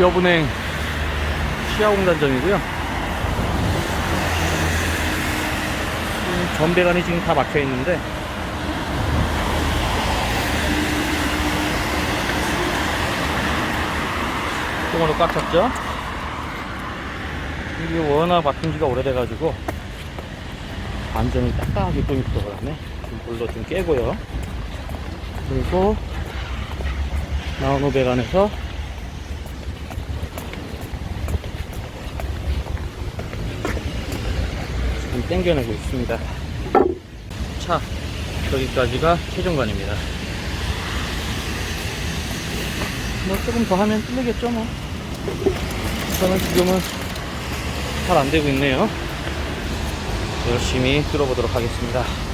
기업은행 시야공단점이고요. 음, 전배관이 지금 다 막혀 있는데 똥으로 꽉 찼죠? 이게 워낙 막힌 지가 오래돼가지고 완전히 딱딱하게 똥이 들어가네. 좀 물로 좀 깨고요. 그리고 나오노 배관에서 지금 땡겨내고 있습니다. 차, 여기까지가 최종관입니다. 뭐 조금 더 하면 뚫리겠죠 뭐. 저는 지금은 잘 안 되고 있네요. 열심히 뚫어보도록 하겠습니다.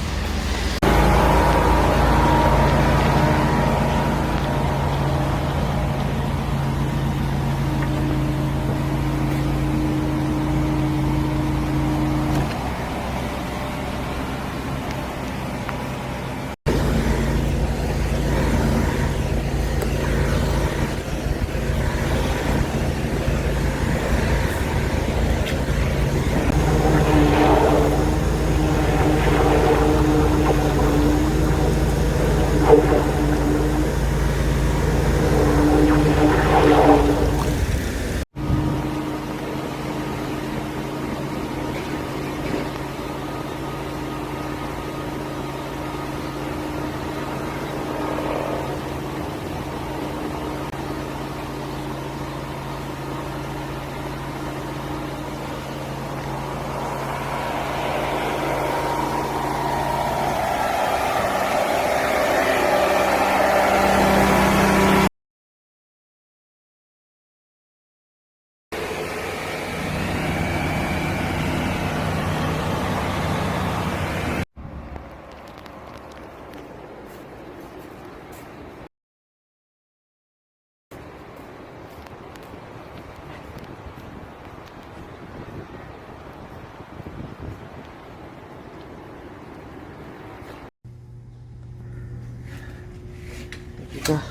여기가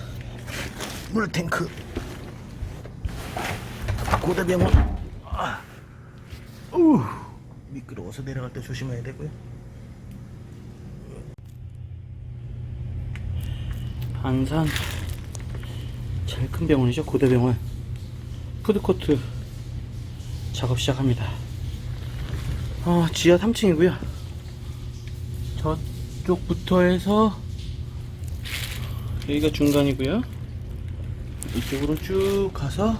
물탱크. 고대병원. 아. 우 미끄러워서 내려갈 때 조심해야 되고요. 안산. 제일 큰 병원이죠 고대병원. 푸드코트 작업 시작합니다. 어, 지하 3층이고요. 저쪽부터 해서 여기가 중간이고요. 이쪽으로 쭉 가서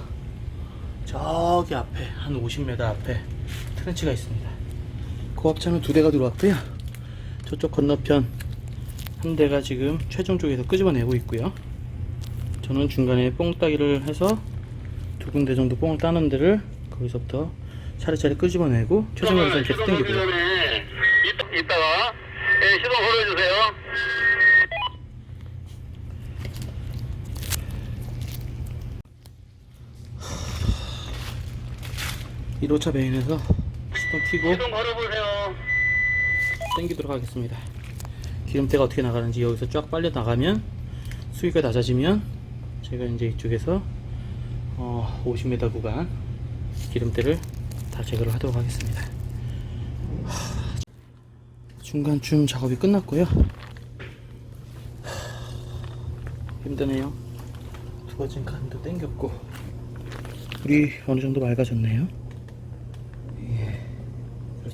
저기 앞에 한 50m 앞에 트렌치가 있습니다. 고압차는 두 대가 들어왔고요. 저쪽 건너편 한 대가 지금 최종 쪽에서 끄집어내고 있고요. 저는 중간에 뽕 따기를 해서 두 군데 정도 뽕을 따는 데를 거기서부터 차례차례 끄집어내고 최종에서 이렇게 당기고요. 이따가 예, 시동 걸어주세요. 1호차 메인에서 시동 켜고 시동 걸어보세요. 당기도록 하겠습니다. 기름때가 어떻게 나가는지 여기서 쫙 빨려 나가면 수위가 낮아지면 제가 이제 이쪽에서 어, 50m 구간 기름때를 다 제거를 하도록 하겠습니다. 하, 중간쯤 작업이 끝났고요. 하, 힘드네요. 두 번째 칸도 당겼고 불이 어느 정도 맑아졌네요.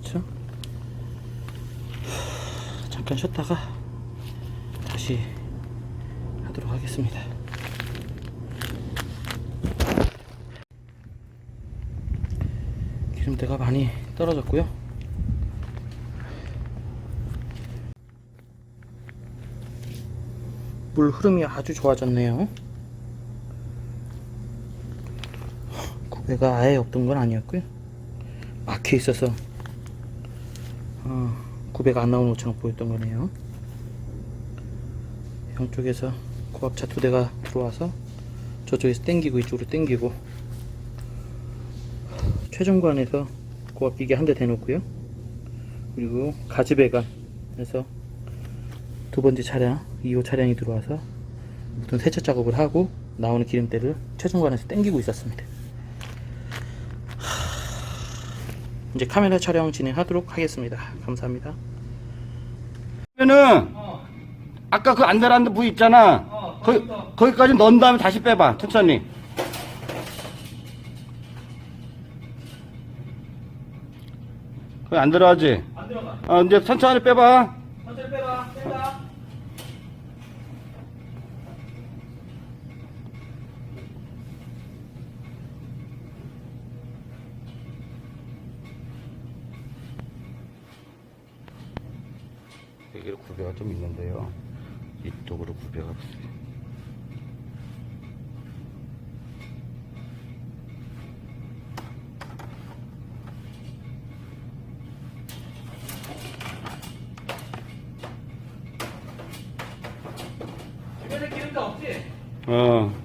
예, 그렇죠? 잠깐 쉬었다가 다시 하도록 하겠습니다. 기름때가 많이 떨어졌고요. 물 흐름이 아주 좋아졌네요. 구배가 아예 없던 건 아니었고요. 막혀 있어서 어, 구배가 안 나오는 것처럼 보였던 거네요. 양쪽에서 고압차 두 대가 들어와서 저쪽에서 땡기고 이쪽으로 땡기고 최종관에서 고압기계 한 대 대놓고요. 그리고 가지배관에서 두 번째 차량 2호 차량이 들어와서 무슨 세차 작업을 하고 나오는 기름때를 최종관에서 땡기고 있었습니다. 이제 카메라 촬영 진행하도록 하겠습니다. 감사합니다. 그러면은 어, 아까 그 안달한 부위 있잖아. 어, 거기, 거기부터. 거기까지 넣은 다음에 다시 빼봐. 천천히. 거기 안 들어가지? 안 들어가. 어, 이제 천천히 빼봐. 천천히 빼봐. 뺀다. 여기로 구배가 좀 있는데요. 이쪽으로 구배가 없어요. 주변에 기름도 없지? 어,